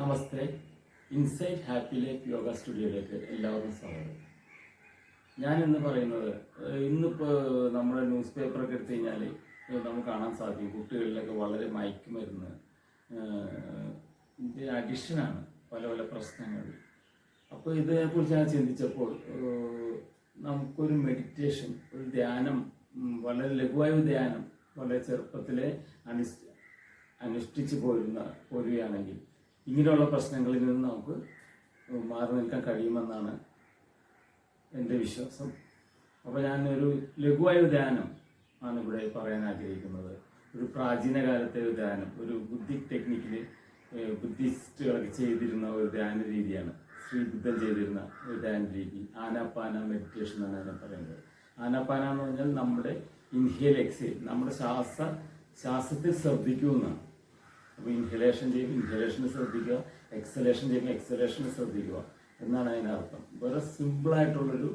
നമസ്തേ. Insight happy life yoga സ്റ്റുഡിയോയിലേക്ക് എല്ലാവർക്കും സ്വാഗതം. ഞാൻ ഇന്ന് പറയുന്നത് ഇന്നിപ്പോൾ നമ്മുടെ ന്യൂസ് പേപ്പറൊക്കെ എടുത്തു കഴിഞ്ഞാൽ നമുക്ക് കാണാൻ സാധിക്കും. കുട്ടികളിലൊക്കെ വളരെ മയക്കുമരുന്ന് ഇതിന്റെ അഡിക്ഷനാണ് പല പല പ്രശ്നങ്ങൾ അപ്പോൾ ഇതിനെക്കുറിച്ച് ഞാൻ ചിന്തിച്ചപ്പോൾ നമുക്കൊരു മെഡിറ്റേഷൻ ഒരു ധ്യാനം വളരെ ലഘുവായ ധ്യാനം വളരെ ചെറുപ്പത്തിലെ അനുഷ്ഠിച്ച് പോരുന്ന പോരുകയാണെങ്കിൽ ഇങ്ങനെയുള്ള പ്രശ്നങ്ങളിൽ നിന്ന് നമുക്ക് മാറി നിൽക്കാൻ കഴിയുമെന്നാണ് എന്റെ വിശ്വാസം. അപ്പോൾ ലഘുവായ ഒരു ധ്യാനം ആണ് ഇവിടെ പറയാൻ ആഗ്രഹിക്കുന്നത്. ഒരു പ്രാചീന കാലത്തെ ഒരു ധ്യാനം ഒരു ബുദ്ധി ടെക്നിക്കിൽ ബുദ്ധിസ്റ്റുകളൊക്കെ ചെയ്തിരുന്ന ഒരു ധ്യാന രീതിയാണ്. ശ്രീ ബുദ്ധൻ ചെയ്തിരുന്ന ഒരു ധ്യാന രീതി ആനാപ്പാന മെഡിറ്റേഷൻ എന്നാണ് അതിനെ പറയുന്നത്. ആനാപ്പാന എന്ന് പറഞ്ഞാൽ നമ്മുടെ ഇൻഹേൽ എക്സേൽ നമ്മുടെ ശ്വാസ ശ്വാസത്തിൽ ശ്രദ്ധിക്കൂ എന്നാണ്. അപ്പോൾ ഇൻഹലേഷൻ ചെയ്യും ഇൻഹലേഷന് ശ്രദ്ധിക്കുക എക്സലേഷൻ ചെയ്യുമ്പോൾ എക്സലേഷന് ശ്രദ്ധിക്കുക. എന്നാണ് അതിനർത്ഥം വളരെ സിമ്പിളായിട്ടുള്ളൊരു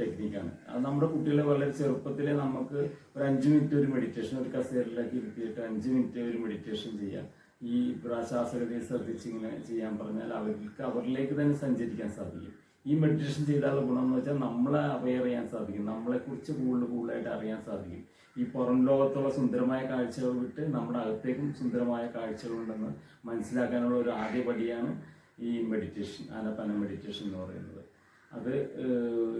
ടെക്നിക്കാണ് അത് നമ്മുടെ കുട്ടികളെ വളരെ ചെറുപ്പത്തിലെ നമുക്ക് ഒരു അഞ്ച് മിനിറ്റ് ഒരു മെഡിറ്റേഷൻ ഒരു കസേരയിലാക്കി ഇരുത്തിയിട്ട് അഞ്ച് മിനിറ്റ് ഒരു മെഡിറ്റേഷൻ ചെയ്യാം. ഈ ശ്വാസഗതിയെ ശ്രദ്ധിച്ച് ഇങ്ങനെ ചെയ്യാൻ പറഞ്ഞാൽ അവർക്ക് അവരിലേക്ക് തന്നെ സഞ്ചരിക്കാൻ സാധിക്കും. ഈ മെഡിറ്റേഷൻ ചെയ്താലുള്ള ഗുണം എന്ന് വെച്ചാൽ നമ്മളെ അവെയർ ചെയ്യാൻ സാധിക്കും. നമ്മളെക്കുറിച്ച് കൂടുതൽ കൂടുതലായിട്ട് അറിയാൻ സാധിക്കും. ഈ പുറം ലോകത്തുള്ള സുന്ദരമായ കാഴ്ചകൾ വിട്ട് നമ്മുടെ അകത്തേക്കും സുന്ദരമായ കാഴ്ചകളുണ്ടെന്ന് മനസ്സിലാക്കാനുള്ള ഒരു ആദ്യ പടിയാണ് ഈ മെഡിറ്റേഷൻ ആനപ്പാന മെഡിറ്റേഷൻ എന്ന് പറയുന്നത്. അത്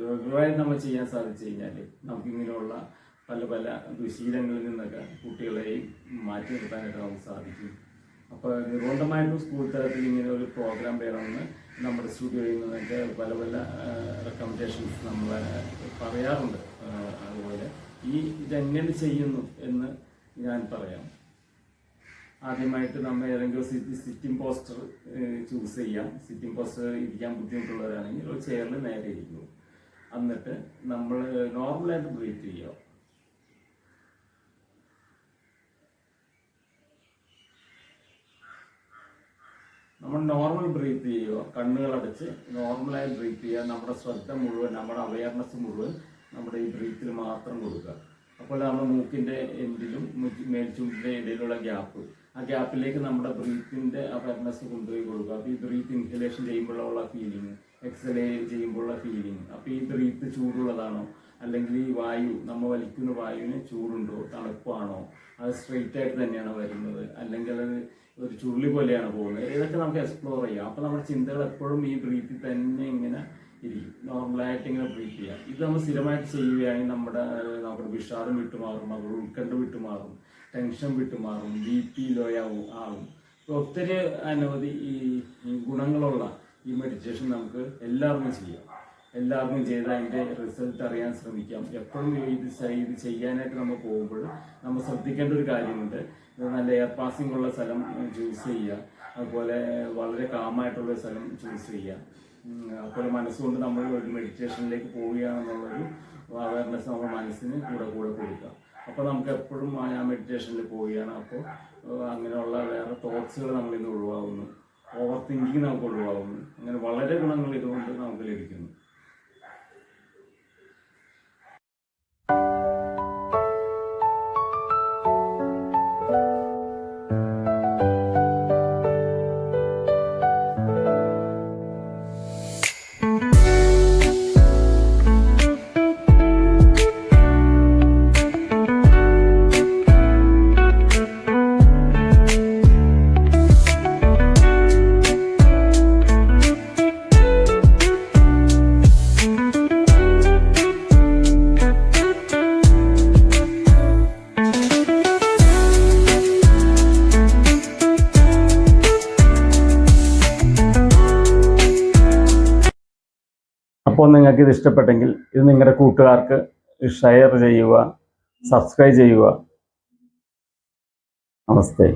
റെഗുലറായി നമ്മൾ ചെയ്യാൻ സാധിച്ചു കഴിഞ്ഞാൽ നമുക്കിങ്ങനെയുള്ള പല പല ദുശീലങ്ങളിൽ നിന്നൊക്കെ കുട്ടികളെയും മാറ്റി നിർത്താനായിട്ട് നമുക്ക് സാധിക്കും. അപ്പോൾ നിർബന്ധമായിട്ടും സ്കൂൾ തലത്തിൽ ഇങ്ങനെ ഒരു പ്രോഗ്രാം വേണമെന്ന് നമ്മുടെ സ്റ്റുഡിയോയിൽ നിന്നൊക്കെ പല പല റെക്കമെൻഡേഷൻസ് നമ്മൾ പറയാറുണ്ട്. അതുപോലെ ഈ ഇതെങ്ങനെ ചെയ്യുന്നു എന്ന് ഞാൻ പറയാം. ആദ്യമായിട്ട് നമ്മൾ ഏതെങ്കിലും സിറ്റിംഗ് പോസ്റ്റർ ചൂസ് ചെയ്യാം. സിറ്റിംഗ് പോസ്റ്റർ ഇരിക്കാൻ ബുദ്ധിമുട്ടുള്ളവരാണെങ്കിൽ ഒരു ചെയറിൽ നേരെ ഇരിക്കും. എന്നിട്ട് നമ്മൾ നോർമലായിട്ട് ബ്രീത്ത് ചെയ്യുക. നമ്മൾ നോർമൽ ബ്രീത്ത് ചെയ്യുക. കണ്ണുകൾ അടച്ച് നോർമലായി ബ്രീത്ത് ചെയ്യുക. നമ്മുടെ ശ്രദ്ധ മുഴുവൻ നമ്മുടെ അവയർനെസ് മുഴുവൻ നമ്മുടെ ഈ ബ്രീത്തിൽ മാത്രം കൊടുക്കുക. അപ്പോൾ നമ്മുടെ മൂക്കിന്റെ എൻഡിലും മേൽച്ചുണ്ടിന്റെ ഇടയിലുള്ള ഗ്യാപ്പ് ആ ഗ്യാപ്പിലേക്ക് നമ്മുടെ ബ്രീത്തിന്റെ അവയർനെസ് കൊണ്ടുപോയി കൊടുക്കുക. അപ്പോൾ ഈ ബ്രീത്ത് ഇൻഹലേഷൻ ചെയ്യുമ്പോഴുള്ള ഫീലിംഗ് എക്സലേ ചെയ്യുമ്പോഴുള്ള ഫീലിംഗ് അപ്പോൾ ഈ ബ്രീത്ത് ചൂടുള്ളതാണോ? അല്ലെങ്കിൽ ഈ വായു നമ്മൾ വലിക്കുന്ന വായുവിന് ചൂടുണ്ടോ? തണുപ്പാണോ? അത് സ്ട്രെയിറ്റ് ആയിട്ട് തന്നെയാണ് വരുന്നത്. അല്ലെങ്കിൽ അത് ഒരു ചുരുളി പോലെയാണ് പോകുന്നത്. ഇതൊക്കെ നമുക്ക് എക്സ്പ്ലോർ ചെയ്യാം. അപ്പോൾ നമ്മുടെ ചിന്തകൾ എപ്പോഴും ഈ ബ്രീത്തിൽ തന്നെ ഇങ്ങനെ ഇരിക്കും. നോർമലായിട്ട് ഇങ്ങനെ ബ്രീത്ത് ചെയ്യാം. ഇത് നമ്മൾ സ്ഥിരമായിട്ട് ചെയ്യുകയാണെങ്കിൽ നമ്മുടെ നമ്മുടെ വിഷാദം വിട്ടുമാറും നമ്മുടെ ഉത്കണ്ഠ വിട്ടുമാറും ടെൻഷൻ വിട്ടുമാറും ബി പി ലോയാവും ആവും ഒത്തിരി അനവധി ഈ ഗുണങ്ങളുള്ള ഈ മെഡിറ്റേഷൻ നമുക്ക് എല്ലാവർക്കും ചെയ്യാം. എല്ലാവർക്കും ചെയ്ത് അതിന്റെ റിസൾട്ട് അറിയാൻ ശ്രമിക്കാം. എപ്പോഴും ഇത് ഇത് ചെയ്യാനായിട്ട് നമ്മൾ പോകുമ്പോൾ നമ്മൾ ശ്രദ്ധിക്കേണ്ട ഒരു കാര്യമുണ്ട്. നല്ല എയർ പാസിംഗ് ഉള്ള സ്ഥലം ചൂസ് ചെയ്യുക. അതുപോലെ വളരെ കാമായിട്ടുള്ള സ്ഥലം ചൂസ് ചെയ്യുക. അതുപോലെ മനസ്സുകൊണ്ട് നമ്മൾ ഒരു മെഡിറ്റേഷനിലേക്ക് പോവുകയാണെന്നുള്ളൊരു അവയർനെസ് നമ്മുടെ മനസ്സിന് കൂടെ കൂടെ കൊടുക്കുക. അപ്പോൾ നമുക്ക് എപ്പോഴും ആ മെഡിറ്റേഷനിൽ പോവുകയാണ്. അപ്പോൾ അങ്ങനെയുള്ള വേറെ തോട്ട്സുകൾ നമ്മളിൽ ഒഴിവാകുന്നു. ഓവർ തിങ്കിങ് നമുക്ക് ഒഴിവാകുന്നു. അങ്ങനെ വളരെ ഗുണങ്ങൾ ഇതുകൊണ്ട് നമുക്ക് ലഭിക്കുന്നു. അപ്പോൾ നിങ്ങൾക്ക് ഇത് ഇഷ്ടപ്പെട്ടെങ്കിൽ ഇത് നിങ്ങളുടെ കൂട്ടുകാർക്ക് ഷെയർ ചെയ്യുക സബ്സ്ക്രൈബ് ചെയ്യുക. നമസ്തേ.